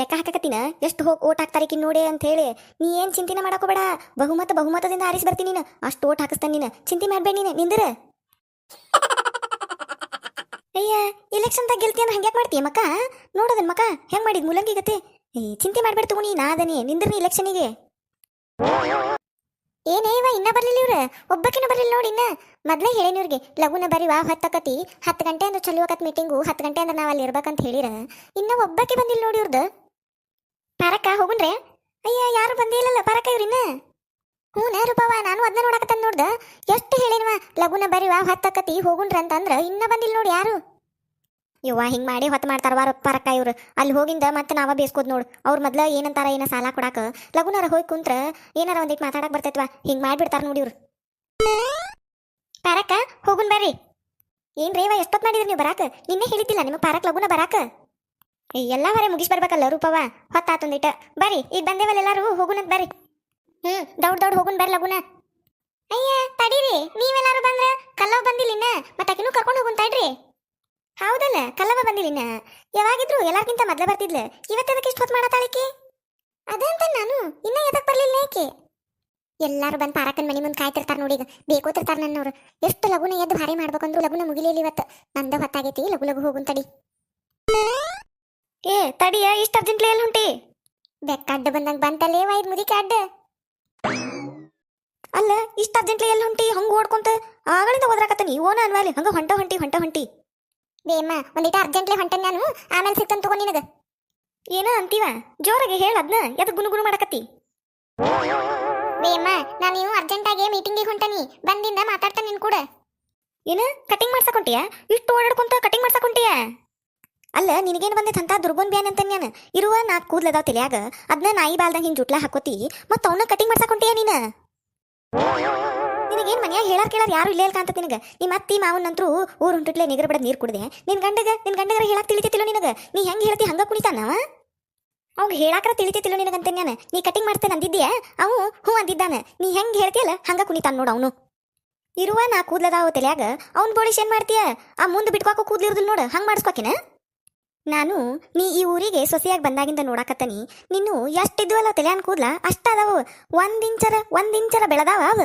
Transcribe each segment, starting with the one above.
ಲೆಕ್ಕ ಹಾಕಕತ್ತಿನ? ಎಷ್ಟು ಹೋಗಿ ಓಟ್ ಹಾಕ್ತಾರಿಕಿ ನೋಡಿ ಅಂತ ಹೇಳಿ. ನೀ ಏನ್ ಚಿಂತಿನ ಮಾಡಕೋಬೇಡ. ಬಹುಮತ ಬಹುಮತದಿಂದ ಆರಿಸಿ ಬರ್ತೀನಿ ನೀನು. ಅಷ್ಟು ಓಟ್ ಹಾಕಿಸ್ತಾನೆ ನೀನು. ಚಿಂತೆ ಮಾಡ್ಬೇಡ ನೀನು. ನಿಂದ್ರ? ಅಯ್ಯ ಇಲೆಕ್ಷನ್ದಾಗ ಗೆಲ್ತಿ ಅಂದ್ರೆ ಹಂಗ್ಯಾಕ್ ಮಾಡ್ತೀಯ ಮಕ್ಕ? ನೋಡೋದನ್ ಮಕ್ಕ, ಹೆಂಗ್ ಮಾಡಿದ್ ಮೂಲಂಗಿ ಗತಿ ಏ, ಚಿಂತೆ ಮಾಡ್ಬೇಡ ತಗೋ ನೀ ನಾದನಿ ಗೆ ಇಲೆಕ್ಷನಿಗೆ ಏನೇವ ಇನ್ನ ಬರ್ಲಿಲ್ಲ ಇವ್ರ? ಒಬ್ಬಕಿನ ಬರ್ಲಿಲ್ಲ ನೋಡಿ ಇನ್ನ. ಮೊದ್ಲೇ ಹೇಳೇನಿ ಇವ್ರಿಗೆ, ಲಗುನ ಬರೀ ವಾ ಹತ್ತಕತಿ. ಹತ್ತು ಗಂಟೆ ಅಂದ್ರೆ ಚಲೋ ಆಕತ್ ಮೀಟಿಂಗು ಹತ್ತು ಗಂಟೆ ಅಂದ್ರೆ ನಾವ್ ಅಲ್ಲಿ ಇರ್ಬೇಕಂತ ಹೇಳಿರ. ಇನ್ನ ಒಬ್ಬಕ್ಕೆ ಬಂದಿಲ್ಲ ನೋಡಿ ಇವ್ರದ್ದು ಪಾರಕ್ಕ ಹೋಗುನ್ರೆ ಅಯ್ಯ, ಯಾರು ಬಂದೇ ಇಲ್ಲಲ್ಲ ಪಾರಕ್ಕ ಇವ್ರಿನ್ನ? ಹ್ಞೂ ರೂಪವ ನಾನು ಅದನ್ನ ನೋಡಕತ್ತ ನೋಡ್ದ. ಎಷ್ಟು ಹೇಳಿನವ, ಲಗುನ ಬರೀವ ಹತ್ತಕತಿ ಹೋಗುನ್ರ ಅಂತಂದ್ರ ಇನ್ನ ಬಂದಿಲ್ಲ ನೋಡಿ ಯಾರು? ಇವ್ವ ಹಿಂಗ್ ಮಾಡಿ ಹೊತ್ತು ಮಾಡ್ತಾರ ವಾರ ಪರಕ್ಕ ಇವ್ರು. ಅಲ್ಲಿ ಹೋಗಿಂದ ಮತ್ತೆ ನಾವ ಬೇಸ್ಕೋದ್ ನೋಡು. ಅವ್ರ ಮೊದ್ಲ ಏನಂತಾರ, ಏನ ಸಾಲ ಕೊಡಾಕ? ಲಗುನಾರ ಹೋಗಿ ಕುಂತ್ರ ಏನಾರ ಒಂದಿಟ್ ಮಾತಾಡಕ್ ಬರ್ತೈತ್ವಾ. ಹಿಂಗ್ ಮಾಡ್ಬಿಡ್ತಾರ ನೋಡಿ ಇವ್ರು. ಪಾರಕ್ಕ, ಹೋಗುನ್ ಬರ್ರಿ. ಏನ್ ಎಷ್ಟೊತ್ತು ಎಷ್ಟೊತ್ ಮಾಡಿದ್ರಿ ನೀವು ಬರಾಕ? ನಿನ್ನೆ ಹೇಳಿದ್ದಿಲ್ಲ ನಿಮ್ಮ ಪಾರಕ್ ಲಗುನ ಬರಾಕ? ಎಲ್ಲಾ ಹೊರೆ ಮುಗಿಸ್ ಬರ್ಬೇಕಲ್ಲ ರೂಪವ ಹೊತ್ತಾತೊಂದಿಟ್ಟ ಬರ್ರಿ, ಈಗ ಬಂದೇವಲ್ಲ ಎಲ್ಲಾರು, ಹೋಗುನಂತ ಬರ್ರಿ. ಹ್ಮ್, ದೌಡ್ ದೌಡ್ ಹೋಗುನ್ ಬರ್ರಿ ಲಗುನ. ಅಯ್ಯ, ತಡೀರಿ, ನೀವೆಲ್ಲಾರು ಬಂದ್ರ? ಕಲ್ಲವ್ ಬಂದಿಲ್ಲಿನ ಮತ್ತ ಅಕಿನೂ ಕರ್ಕೊಂಡು ಹೋಗುನ್ ತಡ್ರಿ. ಹೌದಲ್ಲ ಕಲ್ಲವ ಬಂದಿಲ್ಲಿನ ಯಾವಾಗಿದ್ರು ಎಲ್ಲಾರ್ಗಿಂತ ಮೊದ್ಲ ಬರ್ತಿದ್ಲ. ಇವತ್ತದಕ್ಕೆ ಇಷ್ಟು ಹೊತ್ತು ಮಾಡತಾಳಿಕೆ ಅದಂತ ನಾನು, ಇನ್ನ ಎದಕ್ ಬರ್ಲಿಲ್ಲ ಏಕೆ ಎಲ್ಲಾರು ಬಂದ್ ಪಾರಕನ್ ಮನಿ ಮುಂದೆ ಕಾಯ್ತಿರ್ತಾರ ನೋಡಿ ಈಗ. ಬೇಕೋತಿರ್ತಾರ ನನ್ನವ್ರು. ಎಷ್ಟು ಲಗುನ ಎದ್ದು ಭಾರಿ ಮಾಡ್ಬೇಕಂದ್ರು ಲಗುನ ಮುಗಿಲಿಲ್ಲ ಇವತ್ತು. ನಂದ ಹೊತ್ತಾಗೈತಿ, ಲಗು ಲಗು ಹೋಗುನ್ ತಡಿ. ಏ, ತಡಿಯ ಇಷ್ಟ ಅರ್ಜೆಂಟ್ಲಿ ಎಲ್ಲಿ ಹೊಂಟಿ ಬೆಕ್ಕಡ್ಡ ಬಂದಂಗ ಬಂತಲ್ಲೇ ವೈದ್ ಮುದಿಕೆ ಅಡ್ಡ ಅಲ್ಲ ಇಷ್ಟ ಅರ್ಜೆಂಟ್ಲಿ ಎಲ್ಲಿ ಹೊಂಟಿ ಹಂಗ ಓಡ್ಕೊಂತ ಆಗಳಿಂದ ಓದ್ರಾಕತ್ತೀನಿ ಓನ ಅನ್ವಾಲಿ ಹಂಗ ಹೊಂಟ, ಹೊಂಟಿ ಹೊಂಟ, ಹೊಂಟಿ. ಬೇಮ್ಮ ಒಂದಿಟ ಅರ್ಜೆಂಟ್ಲಿ ಹೊಂಟೆ ನಾನು. ಆಮೇಲೆ ಸಿಗ್ತಾನ ತಗೋ ನಿನಗ. ಏನ ಅಂತೀವ? ಜೋರಾಗಿ ಹೇಳ ಅದ್ನ. ಎದ್ ಗುನು ಗುನು ಮಾಡಕತ್ತಿ? ಬೇಮ್ಮ ನಾನು ಇವು ಅರ್ಜೆಂಟಾಗಿ ಮೀಟಿಂಗಿಗೆ ಹೊಂಟನಿ. ಬಂದಿಂದ ಮಾತಾಡ್ತಾನೆ ನಿನ್ ಕೂಡ. ಏನು? ಕಟಿಂಗ್ ಮಾಡ್ಸಕೊಂಟಿಯಾ ಇಷ್ಟು ಓಡಾಡ್ಕೊಂತ ಕಟಿಂಗ್ ಮಾಡ್ಸಕೊಂಟಿಯ ಅಲ್ಲ, ನಿನಗೇನು ಬಂದೈತೆ ಅಂತ ದುರ್ಗೋನ್ ಬ್ಯಾನ್ ಅಂತ ನಾನು ಇರುವ ನಾಲ್ಕು ಕೂದಲು ಅದಾವ ತಲೆಯಾಗ ಅದನ್ನ ನಾಯಿ ಬಾಲ್ದಂಗ ಹಿಂಗೆ ಜುಟ್ಲ ಹಾಕೋತಿ, ಮತ್ತ ಅವನ್ನ ಕಟಿಂಗ್ ಮಾಡ್ಸಕೊಂಟಿಯ ನೀನ? ನಿನಗೇನ್ ಮನ್ಯಾಗ ಹೇಳಾರ್ ಕೇಳಾರ ಯಾರು ಇಲ್ಲೇ ಇಲ್ಲ ಕಾಂತ ನಿನಗೆ ನಿಮ್ಮ ಅತ್ತಿ ಮಾವನ್ ಊರು ಹುಂಟುಟ್ಲೆ ನಿಗರ್ ಬಿಡದ್ ನೀರು ಕುಡಿದೆ. ನಿನ್ ಗಂಡಗ, ನಿನ್ ಗಂಡಗರ ಹೇಳಕ್ಕೆ ತಿಳಿತಿಲ್ಲ ನಿನಗೆ? ನೀ ಹೆಂಗೆ ಹೇಳ್ತಿ ಹಂಗ ಕುಣಿತಾನವ? ಅವ್ಗೆ ಹೇಳಾಕ್ರ ತಿಳಿತೈತಿಲ್ಲ ನಿನಗಂತ ನಾನು ನೀ ಕಟಿಂಗ್ ಮಾಡ್ತೇನೆ ಅಂದಿದ್ಯಾ ಅವು ಹ್ಞೂ ಅಂದಿದ್ದಾನೆ. ನೀ ಹೆಂಗೆ ಹೇಳ್ತಿಯಲ್ಲ, ಹಂಗ ಕುಣಿತಾನ ನೋಡು ಅವನು. ಇರುವ ನಾ ಕೂದ್ಲದಾವ ತಲೆಯಾಗ, ಅವ್ನ ಬೋಳಿಶ್ ಏನು ಮಾಡ್ತೀಯ? ಆ ಮುಂದೆ ಬಿಟ್ಕೋಕೋ ಕೂದ್ಲಿರ್ದಿಲ್ಲ ನೋಡು, ಹಂಗೆ ಮಾಡಿಸ್ಕೋಕಿನ? ನಾನು ನೀ ಈ ಊರಿಗೆ ಸೊಸೆಯಾಗಿ ಬಂದಾಗಿಂದ ನೋಡಾಕತ್ತನಿ, ನಿನ್ನು ಎಷ್ಟಿದ್ವಲ್ಲ ತಲ್ಯಾನ್ ಕೂದ್ಲ, ಅಷ್ಟಾದವ. ಒಂದ್ ಇಂಚರ ಒಂದ್ ಇಂಚರ ಬೆಳದಾವ ಅವ.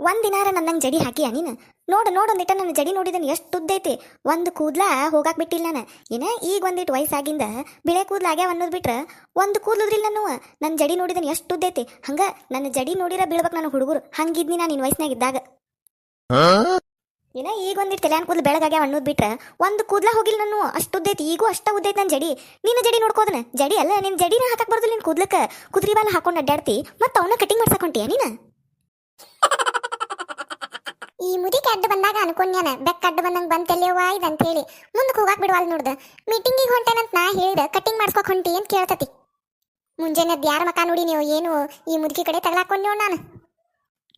ಒಂದ್ ದಿನಾರ ನನ್ನಂಗ್ ಜಡಿ ಹಾಕಿಯ ನೀನು? ನೋಡು ನೋಡೊಂದಿಟ ನನ್ನ ಜಡಿ ನೋಡಿದನು, ಎಷ್ಟು ಉದ್ದೈತಿ ಒಂದು ಕೂದ್ಲ ಹೋಗಾಕ್ ಬಿಟ್ಟಿಲ್ಲ ನಾನು. ಏನ, ಈಗ ಒಂದಿಟ್ಟು ವಯಸ್ಸಾಗಿಂದ ಬಿಳೆ ಕೂದ್ಲ ಆಗ್ಯಾವ ಅನ್ನೋದು ಬಿಟ್ರ ಒಂದು ಕೂದ್ಲುದ್ರಿಲ್ಲ ನಾನು. ನನ್ನ ಜಡಿ ನೋಡಿದನು, ಎಷ್ಟು ಉದ್ದೈತಿ ಹಂಗ ನನ್ನ ಜಡಿ ನೋಡಿರ ಬೀಳ್ಬೇಕು ನನ್ನ ಹುಡುಗರು. ಹಂಗಿದ್ನಿ ನಾನು ನಿನ್ನ ವಯಸ್ಸಿನಾಗ ಇದ್ದಾಗ ಏನ ಈಗ ಒಂದಿಟ್ಟು ತಲೆ ಕೂದ್ಲು ಬೆಳಗಾಗ್ಯಾವ ಅನ್ನೋದು ಬಿಟ್ರೆ ಒಂದು ಕೂದಲ ಹೋಗಿಲ್ಲ ನಾನು ಅಷ್ಟು ಉದ್ದೈತಿ, ಈಗೂ ಅಷ್ಟ ಉದ್ದೈತಿ ನನ್ನ ಜಡಿ. ನಿನ್ನ ಜಡಿ ನೋಡ್ಕೋದನ ಜಡಿ ಅಲ್ಲ ನಿನ್ನ ಜಡಿನ ಹಾಕಕ್ ಬರ್ದು ನಿನ್ ಕೂದ್ಲಕ್ಕ. ಕುದ್ರಿ ಬಾಲ ಹಾಕೊಂಡು ಅಡ್ಡಾಡ್ತಿ ಮತ್ತ ಅವನ್ನ ಕಟಿಂಗ್ ಮಾಡ್ಸಕೊಂಟಿಯ ನೀನ? ಈ ಮುದಿಕೆ ಅಡ್ಡ ಬಂದಾಗ ಅನ್ಕೊಂಡ್ಯಾನ, ಬೆಕ್ಕ ಅಡ್ಡ ಬಂದಂಗ ಬಂತೆಲ್ಲೇವಾ ಇದಂತ ಹೇಳಿ ಮುಂದಕ್ಕೆ ಹೋಗಾಕ್ ಬಿಡವಾಲ್ ನೋಡ್ದ. ಮೀಟಿಂಗಿಗೆ ಹೊಂಟೇನಂತ ನಾ ಹೇಳಿದ ಕಟಿಂಗ್ ಮಾಡ್ಸ್ಕೊಕ್ ಹೊಂಟಿ ಅಂತ ಕೇಳ್ತತಿ. ಮುಂಜಾನೆ ಯಾರ ಮಕ ನೋಡಿ ನೀವು, ಏನು ಈ ಮುದುಕಿ ಕಡೆ ತಗಲಾಕೊಂಡ್ಯೋ ನಾನು.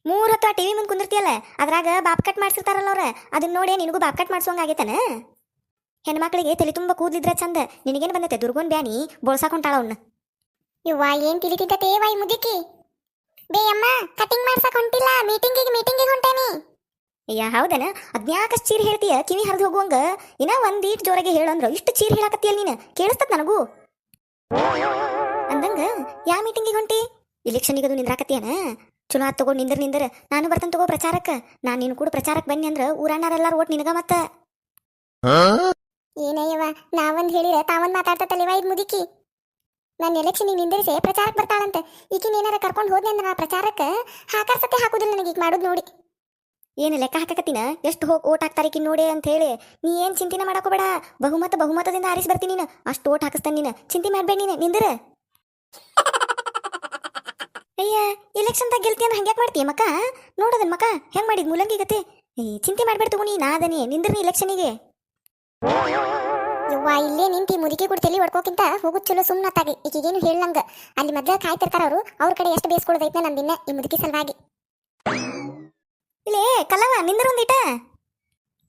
ಮೂರ್ ಹತ್ತು ಆ ಟಿವಿ ಮುಂದೆ ಕುಂದಿರ್ತಿಯಲ್ಲ ಅದ್ರಾಗ ಬಾಪ್ ಕಟ್ ಮಾಡ್ಸಿರ್ತಾರಲ್ಲ ಅವ್ರ ಅದನ್ನ ನೋಡಿ ನಿನಗೂ ಬಾಪ್ ಕಟ್ ಮಾಡ್ಸೋಂಗ ಆಗೈತನ? ಹೆಣ್ಮಕ್ಳಿಗೆ ತಲೆ ತುಂಬ ಕೂದಲಿದ್ರೆ ಚಂದ ನಿನಗೇನು ಬಂದತೆ ದುರ್ಗೋನ್ ಬ್ಯಾನಿ ಬೋಳ್ಸಾಕೊಂಟಾಳ ಅವ್ನ? ಇವ್ವ ಏನ್ ತಿಳಿತಿದ್ದತೆ ವಾಯ್ ಮುದುಕಿ? ಬೇ ಅಮ್ಮ ಕಟಿಂಗ್ ಮಾಡ್ಸಕ್ ಹೊಂಟಿಲ್ಲ ಮೀಟಿಂಗಿಗೆ ಮೀಟಿಂಗಿಗೆ ಹೊಂಟೇನಿ. ಅಯ್ಯ ಹೌದನ? ಅದ್ನ್ಯಾಕಷ್ಟು ಚೀರ್ ಹೇಳ್ತೀಯ? ಕಿವಿ ಹರಿದು ಹೋಗುವಂಗ ಇನ್ನ ಒಂದೀಟ್ ಜೋರಾಗಿ ಹೇಳಂದ್ರ ಇಷ್ಟು ಚೀರ್ ಹೇಳಕತ್ತಿಯಲ್ ನೀನು? ಕೇಳಿಸ್ತದ ನನಗೂ? ಅಂದಂಗ ಯಾ ಮೀಟಿಂಗಿಗೆ ಹೊಂಟಿ? ಇಲೆಕ್ಷನಿಗೆ ಅದು ನಿಂದ್ರಾಕತ್ತೀಯನ? ಚಲೋ ಆತ್ ತಗೋ ನಿಂದ್ರ ನಿಂದ್ರ ನಾನು ಬರ್ತೇನೆ ತಗೋ ಪ್ರಚಾರಕ್ಕ. ನಾನು ನೀನು ಕೂಡ ಪ್ರಚಾರಕ್ಕೆ ಬನ್ನಿ ಅಂದ್ರ ಊರಾಣಾರೆಲ್ಲಾರು ಓಟ್ ನಿನಗ ಮತ್ತ. ಏನಯ್ಯವ ನಾವೊಂದ್ ಹೇಳಿರ ತಾವೊಂದ್ ಮಾತಾಡ್ತತಲ್ಲೇವ ಇದ್ ಮುದುಕಿ. ನಾನು ಎಲೆಕ್ಷನ್ ನಿಂದಿರಿಸಿ ಪ್ರಚಾರಕ್ಕೆ ಬರ್ತಾಳಂತ. ಈಕಿನ ಏನಾರ ಕರ್ಕೊಂಡು ಹೋದ್ನಿ ಅಂದ್ರೆ ನಾ ಪ್ರಚಾರಕ್ಕೆ ಹಾಕರ್ ಸತ್ತೆ ಹಾಕುದಿಲ್ಲ ನನಗೆ ಈಗ ಮಾಡೋದು ನೋಡಿ. ಏನು ಲೆಕ್ಕ ಹಾಕಕತ್ತಿನ? ಎಷ್ಟು ಹೋಗಿ ಓಟ್ ಹಾಕ್ತಾರಿಕಿ ನೋಡಿ ಅಂತ ಹೇಳಿ. ನೀ ಏನು ಚಿಂತಿನ ಮಾಡಕೋಬೇಡ ಬಹುಮತ ಬಹುಮತದಿಂದ ಆರಿಸಿ ಬರ್ತೀನಿ ನೀನು. ಅಷ್ಟು ಓಟ್ ಹಾಕಿಸ್ತಾನೆ ನೀನು. ಚಿಂತೆ ಮಾಡಬೇಡ ನೀನು. ನಿಂದ್ರ? ಅಯ್ಯ ಎಲೆಕ್ಷನ್ದಾಗ ಅಂದ್ರೆ ಹಂಗ್ಯಾಕ್ ಮಾಡ್ತೀಯ ಮಕ್ಕ? ನೋಡೋದನ್ ಮಕ್ಕ, ಹೆಂಗ್ ಮಾಡಿದ್ ಮೂಲಂಗಿ ಗತಿ ಏ, ಚಿಂತೆ ಮಾಡ್ಬೇಡ ತಗೋ ನೀ ನಾದನಿ ನಿಂದ್ರನಿ ಎಲೆಕ್ಷನಿಗೆ ಯವ್ವ, ಇಲ್ಲೇ ನಿಂತಿ ಮುದುಕಿ ಕೂಡ ತಲೆ ಹೊಡ್ಕೋಕ್ಕಿಂತ ಹೋಗುದು ಚಲೋ ಸುಮ್ಮನತ್ತಾಗಿ ಈಗೇನು ಹೇಳಂಗ ಅಲ್ಲಿ ಮೊದ್ಲ ಕಾಯ್ತಿರ್ತಾರ ಅವರು, ಅವ್ರ ಕಡೆ ಎಷ್ಟು ಬೇಸ್ಕೊಳ್ಳೋದೈತೆ ನಂದಿನ್ನ ಈ ಮುದುಕಿ ಸಲುವಾಗಿ. ಇಲ್ಲೇ ಕಲ್ಲವ ನಿಂದ್ರೊಂದಿಟ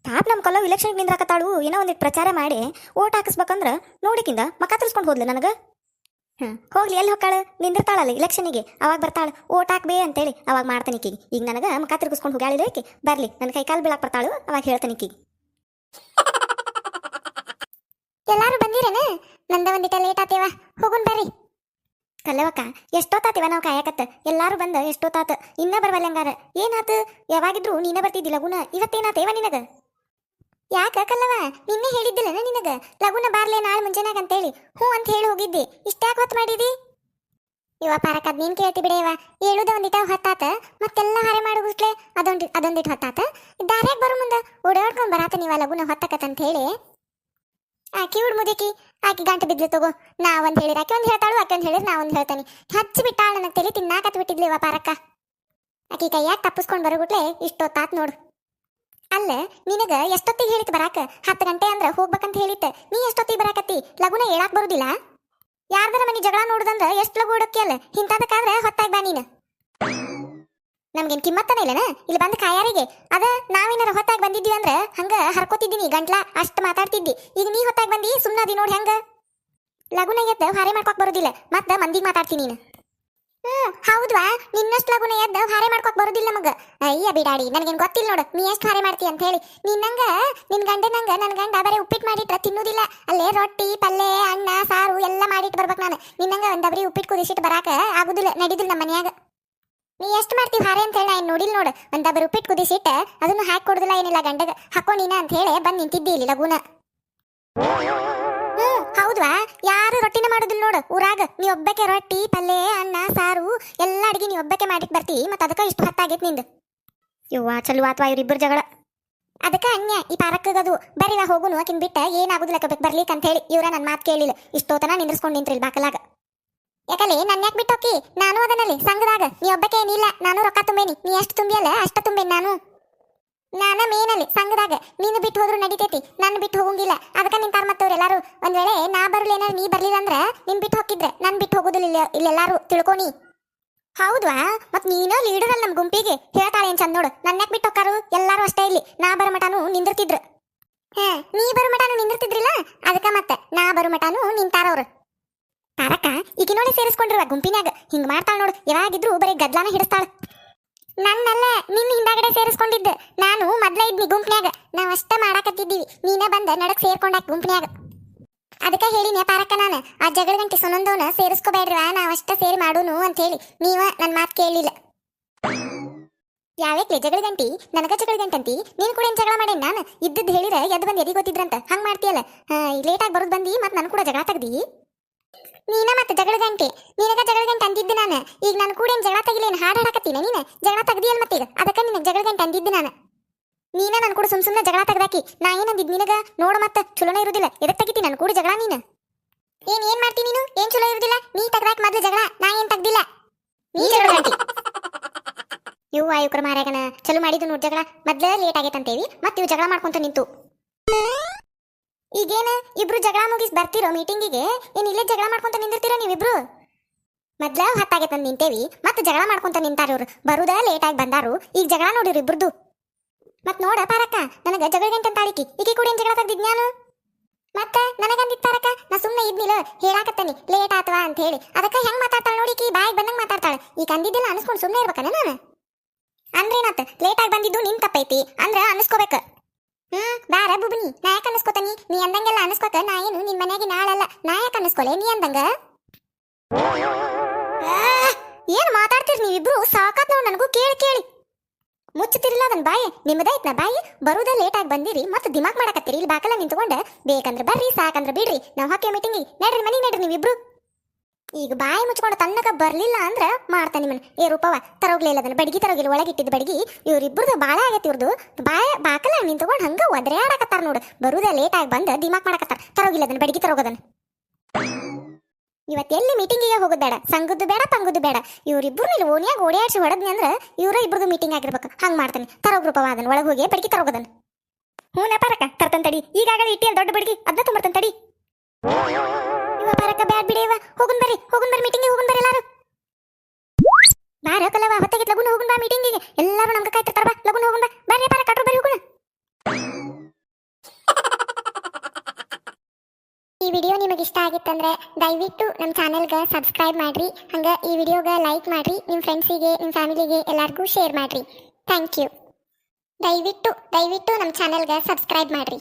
ಪಾಪ ನಮ್ಮ ಕಲ್ಲವ್ ಇಲೆಕ್ಷನ್ ನಿಂದ್ರಾಕತ್ತಾಳು, ಏನೋ ಒಂದಿಟ್ಟು ಪ್ರಚಾರ ಮಾಡಿ, ಓಟ್ ಹಾಕಿಸ್ಬೇಕಂದ್ರ ನೋಡಿಕಿಂದ ಮಕ್ಕ ತಿಳ್ಸ್ಕೊಂಡು ಹೋದ್ಲೆ ನನಗ. ಹ್ಮ್ ಹೋಗ್ಲಿ ಎಲ್ಲಿ ಹೊಕ್ಕಾಳ ನಿಂದಿರ್ತಾಳಲ್ಲ ಇಲೆಕ್ಷನಿಗೆ ಅವಾಗ ಬರ್ತಾಳ ಓಟ್ ಹಾಕ್ಬೇ ಅಂತೇಳಿ. ಅವಾಗ ಮಾಡ್ತಾನೆ ಈಕಿಗೆ. ಈಗ ನನಗ ಮುಖ ತಿರುಗಿಸ್ಕೊಂಡು ಹೋಗ್ಯಾಳಿಲ್ಲ ಈಕಿ. ಬರ್ಲಿ ನನ್ನ ಕೈ ಕಾಲು ಬೀಳಕ್ಕೆ ಬರ್ತಾಳು. ಅವಾಗ ಹೇಳ್ತಾನೆ ಈಕಿಗೆ. ಎಲ್ಲಾರು ಬಂದಿರೇನ? ನಂದ ಒಂದಿಟ ಲೇಟ್ ಆತೇವ. ಹೋಗುನ್ ಬರ್ರಿ. ಕಲ್ಲವಕ್ಕ ಎಷ್ಟೊತ್ತಾತಿವ ನಾವು ಕಾಯಕತ್ತ? ಎಲ್ಲಾರು ಬಂದ ಎಷ್ಟೊತ್ತಾತ? ಇನ್ನ ಬರ್ವಲ್ಲ ಹಂಗಾರ ಏನಾತ? ಯಾವಾಗಿದ್ರು ನೀನ ಬರ್ತಿದ್ದಿ ಲಗುನ ಇವತ್ತೇನಾತೇವ ನಿನಗ? ಯಾಕ ಕಲ್ಲವ ನಿನ್ನೆ ಹೇಳಿದ್ದಿಲ್ಲನ ನಿನಗ? ಲಗುನ ಬಾರ್ಲೆ ನಾಳೆ ಮುಂಜಾನಾಗ ಅಂತೇಳಿ ಹ್ಞೂ ಅಂತ ಹೇಳಿ ಹೋಗಿದ್ದಿ. ಇಷ್ಟ್ಯಾಕೆ ಹೊತ್ತು ಮಾಡಿದಿ? ಇವ ಪಾರಕ್, ಅದ್ ನೀನ್ ಕೇಳ್ತಿ ಬಿಡೇವ ಏಳುದ ಒಂದಿಟ ಹೊತ್ತಾತ, ಮತ್ತೆಲ್ಲ ಮಾಡು ಗುಡ್ಲೆ ಅದೊಂದು, ಅದೊಂದಿಟ್ ಹೊತ್ತಾತ. ದಾರ್ಯಾಗ ಬರೋ ಮುಂದ? ಓಡಾಡ್ಕೊಂಡ್ ಬರಾತ ನೀವ ಲಗುನ ಹೊತ್ತಕತ್ತಂತ ಹೇಳಿ. ಆಕಿ ಹುಡ್ ಮುದುಕಿ, ಆಕಿ ಗಂಟೆ ಬಿದ್ಲು ತಗೋ. ನಾ ಒಂದ್ ಹೇಳಿರ, ಆಕಿ ಒಂದ್ ಹೇಳ್ತಾಳು, ಆಕಿ ಒಂದ್ ಹೇಳಿದ್ರೆ ನಾ ಒಂದ್ ಹೇಳ್ತಾನೆ. ಹಚ್ಚಿ ಬಿಟ್ಟಾಳ ನನ್ನ ತಲೆ, ತಿನ್ನಾಕತ್ ಬಿಟ್ಟಿದ್ಲಿವ ಪಾರಕ್ಕ ಆಕಿ ಕೈಯಾಗ ತಪ್ಪಿಸ್ಕೊಂಡ್ ಬರೋಗುಟ್ಲೆ ಇಷ್ಟೊತ್ತಾತ್ ನೋಡು. ಅಲ್ಲ, ನಿನಗ ಎಷ್ಟೊತ್ತಿಗೆ ಹೇಳಿತ್ ಬರಾಕ? ಹತ್ತು ಗಂಟೆ ಅಂದ್ರ ಹೋಗ್ಬೇಕಂತ ಹೇಳಿತ್ತ ನೀ ಎಷ್ಟೊತ್ತಿಗೆ ಬರಾಕತ್ತಿ? ಲಗುನ ಹೇಳಾಕ್ ಬರುದಿಲ್ಲ? ಯಾರ್ದಾರ ಮನೆ ಜಗಳ ನೋಡುದಂದ್ರ ಎಷ್ಟು ಲಗು ಹುಡುಕಿ ಅಲ್ಲ? ಇಂಥದಕ್ಕಾದ್ರೆ ಹೊತ್ತಾಗಿ ಬಾ ನೀನು. ನಮ್ಗೇನ್ ಕಿಮ್ಮತ್ತನ ಇಲ್ಲನ? ಇಲ್ಲಿ ಬಂದ ಕಾಯಾರಿಗೆ. ಅದ, ನಾವೇನಾರ ಹೊತ್ತಾಗಿ ಬಂದಿದ್ವಿ ಅಂದ್ರ ಹಂಗ ಹರ್ಕೋತಿದ್ದೀನಿ ಗಂಟ್ಲ, ಅಷ್ಟ್ ಮಾತಾಡ್ತಿದ್ದಿ. ಈಗ ನೀ ಹೊತ್ತಾಗಿ ಬಂದಿ ಸುಮ್ಮನದಿ ನೋಡಿ ಹಂಗ? ಲಗುನ ಎದ್ದ, ಹಾರೆ ಮಾಡ್ಕೊಕ್ ಬರುದಿಲ್ಲ. ಮತ್ತೆ ಮಂದಿಗೆ ಮಾತಾಡ್ತೀನಿ ನೀನು. ಹೌದ್ವಾ? ನಿನ್ನಷ್ಟು ಲಗುನ ಎದ್ದ ಹಾರೆ ಮಾಡ್ಕೊಕ್ ಬರುದಿಲ್ಲ ನಮಗ. ಅಯ್ಯ ಬಿಡಾಡಿ, ನನಗೇನ್ ಗೊತ್ತಿಲ್ಲ ನೋಡು. ನೀ ಎಷ್ಟು ಹಾರೆ ಮಾಡ್ತಿ ಅಂತ ಹೇಳಿ. ನಿನ್ನಂಗ ನಿನ್ ಗಂಡನಂಗ, ನನ್ ಗಂಡ ಬರೀ ಉಪ್ಪಿಟ್ಟು ಮಾಡಿಟ್ರ ತಿನ್ನುದಿಲ್ಲ. ಅಲ್ಲೇ ರೊಟ್ಟಿ ಪಲ್ಲೆ ಅನ್ನ, ಸಾರು ಎಲ್ಲ ಮಾಡಿಟ್ಟು ಬರ್ಬೇಕು ನಾನು. ನಿನ್ನಂಗ ಒಂದ್ ಬರೀ ಉಪ್ಪಿಟ್ಟು ಕುದಿಸಿಟ್ಟು ಬರಾಕ ಆಗುದಿಲ್ಲ, ನಡೀದಿಲ್ಲ ನಮ್ಮ ಮನ್ಯಾಗ. ನೀ ಎಷ್ಟು ಮಾಡ್ತೀವಿ ಹಾರೆ ಅಂತ ಹೇಳಿ ನಾನು ನೋಡಿಲ್ ನೋಡು. ಒಂದಬರಿ ಉಪ್ಪಿಟ್ಟು ಕುದಿಸಿಟ್ಟ ಅದನ್ನು ಹಾಕಿ ಕೊಡುದಿಲ್ಲ ಏನಿಲ್ಲ ಗಂಡಗ. ಹಾಕೋ ನೀನ ಅಂತ ಹೇಳಿ ಬಂದ್ ನಿಂತಿದ್ದಿ ಇಲ್ಲಿ ಲಗುನ. ಹ್ಮ್, ಹೌದ್ವಾ? ಯಾರು ರೊಟ್ಟಿನ ಮಾಡುದಿಲ್ಲ ನೋಡು. ಊರಾಗ ನೀ ಒಬ್ಬಕ್ಕೆ ರೊಟ್ಟಿ ಪಲ್ಲೆ ಅನ್ನ, ಸಾರು, ಎಲ್ಲ ಅಡಿಗೆ ನೀ ಒಬ್ಬಕ್ಕೆ ಮಾಡಿಟ್ ಬರ್ತಿ, ಮತ್ತ ಅದಕ್ಕ ಇಷ್ಟು ಹೊತ್ತಾಗೈತ್ ನಿಂದು. ಯವ್ವ, ಚಲೋ ಆತ್ವಾ ಇವ್ರಿಬ್ರು ಜಗಳ. ಅದಕ್ಕ ಅನ್ಯ, ಈ ಪಾರಕ್ಕಗದು. ಬರೀವಾ ಹೋಗುನು, ಆಕಿನ್ ಬಿಟ್ಟ ಏನಾಗುದಿಲ್ಲ ಕಬೇಕು ಬರ್ಲಿಕ್ಕೆ ಅಂತ ಹೇಳಿ. ಇವ್ರ ನನ್ನ ಮಾತು ಕೇಳಿಲ್ಲ. ಇಷ್ಟೋತನ ನಿಂದ್ರಸ್ಕೊಂಡ್ ನಿಂತ್ರಿಲ್ ಬಾಕಲಾಗ. ಯಾಕಲೆ ನನ್ನ ಯಾಕೆ ಬಿಟ್ಟು ಹೋಕಿ ನಾನು ಅದನಲ್ಲಿ, ಸಂಘದಾಗ. ನೀ ಒಬ್ಬಕ್ಕೆ ಏನಿಲ್ಲ ನಾನು ರೊಕ್ಕ ತುಂಬೇನಿ. ನೀ ಎಷ್ಟು ತುಂಬಿಯಲ್ಲ, ಅಷ್ಟ ತುಂಬೇನಿ ನಾನು. ನಾನ ಮೇನಲ್ಲಿ, ಸಂಘದಾಗ. ನೀನು ಬಿಟ್ಟು ಹೋದ್ರು ನಡಿತೈತಿ, ನಾನು ಬಿಟ್ಟು ಹೋಗಂಗಿಲ್ಲ. ಅದಕ್ಕ ನಿಂತಾರ ಮತ್ತವ್ರು ಎಲ್ಲಾರು, ಒಂದ್ ವೇಳೆ ನಾ ಬರ್ಲಿ ಏನಾರ, ನೀ ಬರ್ಲಿಲ್ಲ ಅಂದ್ರ ನಿನ್ ಬಿಟ್ಟು ಹೋಗಿದ್ರೆ ನನ್ ಬಿಟ್ಟು ಹೋಗುದಿಲ್ಲ ಇಲ್ಲ, ಇಲ್ಲೆಲ್ಲಾರು ತಿಳ್ಕೊನಿ ಹೌದ್ವಾ? ಮತ್ ನೀನು ಲೀಡರ್ ಅಲ್ಲ ನಮ್ ಗುಂಪಿಗೆ. ಹೇಳ್ತಾಳೆ ಏನ್ ಚಂದ ನೋಡು. ನನ್ನ ಯಾಕೆ ಬಿಟ್ಟು ಹೋಗಾರು ಎಲ್ಲಾರು ಅಷ್ಟೇ ಇಲ್ಲಿ. ನಾ ಬರ ಮಟಾನು ನಿಂದಿರ್ತಿದ್ರು. ಹಾ, ನೀ ಬರೋ ಮಟಾನು ನಿಂದಿರ್ತಿದ್ರಿಲ್ಲ? ಅದಕ್ಕ ಮತ್ತೆ, ನಾ ಬರೋ ಮಟಾನು ನಿಂತಾರವ್ರು ತಾರಕ ಈಗ ನೋಡಿ ಸೇರಿಸ್ಕೊಂಡಿರುವ ಗುಂಪಿನಾಗ ಹಿಂಗ್ ಮಾಡ್ತಾಳ ನೋಡು. ಯಾವಾಗಿದ್ರು ಬರೀ ಗದ್ಲಾನ ಹಿಡಿಸ್ತಾಳ. ನನ್ನಲ್ಲ ನಿನ್ನ ಹಿಂದಾಗಡೆ ಸೇರಿಸ್ಕೊಂಡಿದ್ದ. ನಾನು ಮೊದ್ಲ ಇದ್ನಿ ಗುಂಪ್ನ್ಯಾಗ. ನಾವ್ ಅಷ್ಟ ಮಾಡಾಕತ್ತಿದ್ದೀವಿ. ನೀನ ಬಂದ ನಡಕ್ ಸೇರ್ಕೊಂಡಾಕ ಗುಂಪ್ನ್ಯಾಗ. ಅದಕ್ಕ ಹೇಳಿನಿ ಪಾರಕ್ಕ ನಾನು, ಆ ಜಗಳ ಗಂಟೆ ಸುನಂದವನ ನಾ ಅಷ್ಟೇ ಸೇರಿ ಮಾಡೋನು ಅಂತ ಹೇಳಿ. ನೀವ ನನ್ನ ಮಾತು ಕೇಳಿಲ್ಲ. ಯಾವ್ಯಾಕ್ಲೆ ಜಗಳ ಗಂಟಿ? ನನಗ ಜಗಳ ಗಂಟಂತಿ? ನೀನ್ ಕೂಡ ಏನ್ ಜಗಳ ಮಾಡೇನ್ ನಾನು? ಇದ್ದದ್ದು ಹೇಳಿರ ಎದ್ದು ಬಂದು ಎದಿ ಗೊತ್ತಿದ್ರಂತ ಹಂಗ್ ಮಾಡ್ತೀಯಲ್ಲ? ಲೇಟಾಗಿ ಬರೋದು ಬಂದಿ ಮತ್ತೆ ನನ್ ಕೂಡ ಜಗಳ ತೆಗ್ದಿ? ನೀನ ಮತ್ತೆ ಜಗಳ ಗಂಟೆ. ನಿನಗ ಜಗಳ ಗಂಟೆ ಅಂದಿದ್ದು ನಾನು. ಈಗ ನಾನು ಕೂಡ ಜಗಳ ತೆಗಿಲೇನು ಹಾಡು ಹಾಡಕತ್ತೀನಿ ನೀನು? ಜಗಳ ತೆಗ್ದಿಯಲ್ಲ ಮತ್ತೆ ಈಗ ಅದಕ್ಕೆ ನಿನಗೆ ಜಗಳ ಗಂಟೆ ಅಂದಿದ್ದು ನಾನು. ನೀನ ನನ್ನ ಕೂಡ ಸುಮ್ ಸುಮ್ಮನೆ ಜಗಳ ತೆಗ್ದಾಕಿ, ನಾ ಏನಂದಿದ್ ನಿನಗ? ನೋಡು ಮತ್ತ, ಚಲೋನೇ ಇರುದಿಲ್ಲ. ಎದಕ್ ತೆಗಿತಿ ನನ್ನ ಕೂಡ ಜಗಳ ನೀನು? ಏನ್ ಏನ್ ಮಾಡ್ತೀನಿ ನೀನು? ಏನ್ ಚಲೋ ಇರುದಿಲ್ಲ? ನೀ ತೆಗ್ದಾಕ ಮೊದ್ಲು ಜಗಳ, ನಾ ಏನ್ ತೆಗ್ದಿಲ್ಲ? ನೀ ಜಗಳ ಇವು ಆಯುಕ್ರ ಮಾರ್ಯಾಗನ, ಚಲೋ ಮಾಡಿದ್ದು ನೋಡ್ ಜಗಳ. ಮೊದ್ಲ ಲೇಟ್ ಆಗೈತಂತೇವಿ ಮತ್ತೆ ಇವು ಜಗಳ ಮಾಡ್ಕೊಂತ ನಿಂತು. ಈಗೇನ ಇಬ್ರು ಜಗಳ ಮುಗಿಸ್ ಬರ್ತಿರೋ ಮೀಟಿಂಗಿಗೆ ಏನ್ ಇಲ್ಲೇ ಜಗಳ ಮಾಡ್ಕೊಂತ ನೀವು ನೀವಿಬ್ರು? ಮೊದ್ಲ ಹೊತ್ತಾಗೈತೆ ಅಂತ ನಿಂತೇವಿ, ಮತ್ತೆ ಜಗಳ ಮಾಡ್ಕೊಂತ ನಿಂತಾರ ಇವ್ರು. ಬರುದ ಲೇಟ್ ಆಗಿ ಬಂದಾರು, ಈಗ ಜಗಳ ನೋಡಿರಿ ಇಬ್ರದ್ದು ಮತ್ ನೋಡ ಪಾರಕ್ಕ, ನನಗ ಜಗಳ ಗಂಟೆ ತಾಳಿಕಿ, ಈಕೆ ಕೂಡ ಏನ್ ಜಗಳ ತೆಗ್ದಿದ್ ನಾನು ಮತ್ತ ನನಗಂದಿತ್ ಪಾರಕ್ಕ, ನಾ ಸುಮ್ನೆ ಇದ್ನಿಲ್ಲ ಹೇಳಾಕತ್ತನಿ ಲೇಟ್ ಆತವಾ? ಅಂತ ಹೇಳಿ ಅದಕ್ಕ ಹೆಂಗ್ ಮಾತಾಡ್ತಾಳ ನೋಡಿಕಿ ಬಾಯಿಗೆ ಬಂದಂಗ್ ಮಾತಾಡ್ತಾಳ. ಈ ಅಂದಿದ್ದಿಲ್ಲ ಅನ್ಸ್ಕೊಂಡ್ ಸುಮ್ನೆ ಇರ್ಬೇಕನ ನಾನು? ಅಂದ್ರೇನತ್ತ ಲೇಟ್ ಆಗಿ ಬಂದಿದ್ದು ನಿನ್ ತಪ್ಪೈತಿ, ಅಂದ್ರ ಅನ್ಸ್ಕೋಬೇಕ. ಹ್ಮ್, ಬಾರ ಬುಬ್ನಿ, ನಾ ಯಾಕೆ ಅನ್ಸ್ಕೋತಾನಿ ನೀ ಅಂದಂಗೆಲ್ಲ ಅನ್ಸ್ಕೋತ ನಾ ಏನು ನಿನ್ ಮನೆಗೆ ನಾಳಲ್ಲ ನಾ ಯಾಕೆ ಅನ್ಸ್ಕೊಲೆ ನೀ ಅಂದಂಗ? ಏನ್ ಮಾತಾಡ್ತೀರಿ ನೀವಿಬ್ರು? ಸಾಕಾತ್ ನೋಡ್ ನನಗೂ, ಕೇಳಿ ಕೇಳಿ. ಮುಚ್ಚತಿರಿಲ್ಲ ಅದನ್ ಬಾಯಿ. ನಿಮ್ಮದೈತ್ನ ಬಾಯಿ? ಬರುದ ಲೇಟ್ ಆಗಿ ಬಂದಿರಿ, ಮತ್ತೆ ದಿಮಾಕ್ ಮಾಡಕತ್ತೀರಿ. ಇಲ್ಲಿ ಬಾಕಲ ನಿಂತ್ಕೊಂಡ, ಬೇಕಂದ್ರ ಬರ್ರಿ, ಸಾಕಂದ್ರ ಬಿಡ್ರಿ. ನಾವ್ ಹಾಕಿ ಮೀಟಿಂಗ್ ನಡ್ರಿ ಮನಿ ನಡ್ರಿ ನೀವಿಬ್ರು. ಈಗ ಬಾಯಿ ಮುಚ್ಕೊಂಡು ತನ್ನಕ ಬರ್ಲಿಲ್ಲ ಅಂದ್ರೆ ಮಾಡ್ತಾನೆ ನಿಮ್ಮನ್ನ. ಏ ರೂಪವ ತರೋಗ್ಲಿಲ್ಲ ಅದನ್ನ. ಬಡಗಿ ತರೋಗಿಲ್ಲ ಒಳಗಿಟ್ಟಿದ್ ಬಡಗಿ. ಇವ್ರಿಬ್ರದ್ದು ಬಾಳ ಆಗೈತಿ ಇವ್ರದ್ದು ಬಾಯ, ಬಾಕಲ ನಿಂತ್ಕೊಂಡು ಹಂಗ ಆಡಕತ್ತಾರ ನೋಡು. ಬರುದ ಲೇಟ್ ಆಗಿ ಬಂದ ದಿಮಾಕ್ ಮಾಡಕತ್ತಾರ. ತರೋಗಿಲ್ಲ ಅದನ್ನ, ಬಡಗಿ ತರೋಗದನ್ನ. ಇವತ್ತು ಎಲ್ಲಿ ಮೀಟಿಂಗಿಗೆ ಹೋಗೋದು ಬೇಡ. ಸಂಘದ್ದು ಬೇಡ ಪಂಗದ್ದು ಬೇಡ. ಇವ್ರಿಬ್ರು ಇಲ್ಲಿ ಓಣಿಯಾಗ ಓಡಾಡ್ಸಿ ಹೊಡೆದ್ನಿ ಅಂದ್ರೆ ಇವ್ರ ಇಬ್ರದ್ದು ಮೀಟಿಂಗ್ ಆಗಿರ್ಬೇಕು. ಹಂಗ್ ಮಾಡ್ತಾನೆ. ತರೋಗ ರೂಪವ ಅದನ್ನ, ಒಳಗೆ ಹೋಗಿ ಬಡಗಿ ತರೋಗದನ್ನ. ಹ್ಞೂ ಪರಕ ತರ್ತಂತಡಿ ತಡಿ. ಈಗಾಗಲೇ ಇಟ್ಟಿಯಲ್ಲಿ ದೊಡ್ಡ ಬಡಗಿ ಅದನ್ನ ತುಂಬರ್ತನ್ ಪಾರಕ ಬ್ಯಾಡ್ ಬಿಡೇವ ಹೋಗುನ್ ಬರ್ರಿ ಹೋಗುನ್ ಬರ್ರಿ ಮೀಟಿಂಗ್ ಹೋಗುನ್ ಬರ್ರಿ ಎಲ್ಲಾರು. ಬಾರ ಕಲವ ಹೊತ್ತಾಗಿತ್ ಲಗುನ್ ಹೋಗುನ್ ಬಾ ಮೀಟಿಂಗಿಗೆ ಎಲ್ಲಾರು ನಮ್ಗೆ ಕಾಯ್ತಿರ್ತಾರ ಬಾ, ಲಗುನ್ ಹೋಗುನ್ ಬಾ. ಬರ್ರಿ ಬಾರ ಕಟ್ರು ಬರ್ರಿ ಹೋಗುಣ ಈ ವಿಡಿಯೋ ನಿಮಗೆ ಇಷ್ಟ ಆಗಿತ್ತಂದ್ರೆ ದಯವಿಟ್ಟು ನಮ್ಮ ಚಾನೆಲ್ಗೆ ಸಬ್ಸ್ಕ್ರೈಬ್ ಮಾಡ್ರಿ, ಹಂಗ ಈ ವಿಡಿಯೋಗೆ ಲೈಕ್ ಮಾಡ್ರಿ ನಿಮ್ಮ ಫ್ರೆಂಡ್ಸಿಗೆ ನಿಮ್ಮ ಫ್ಯಾಮಿಲಿಗೆ ಎಲ್ಲರಿಗೂ ಶೇರ್ ಮಾಡ್ರಿ. Thank you. ದಯವಿಟ್ಟು ದಯವಿಟ್ಟು ನಮ್ಮ ಚಾನೆಲ್ಗೆ ಸಬ್ಸ್ಕ್ರೈಬ್ ಮಾಡ್ರಿ.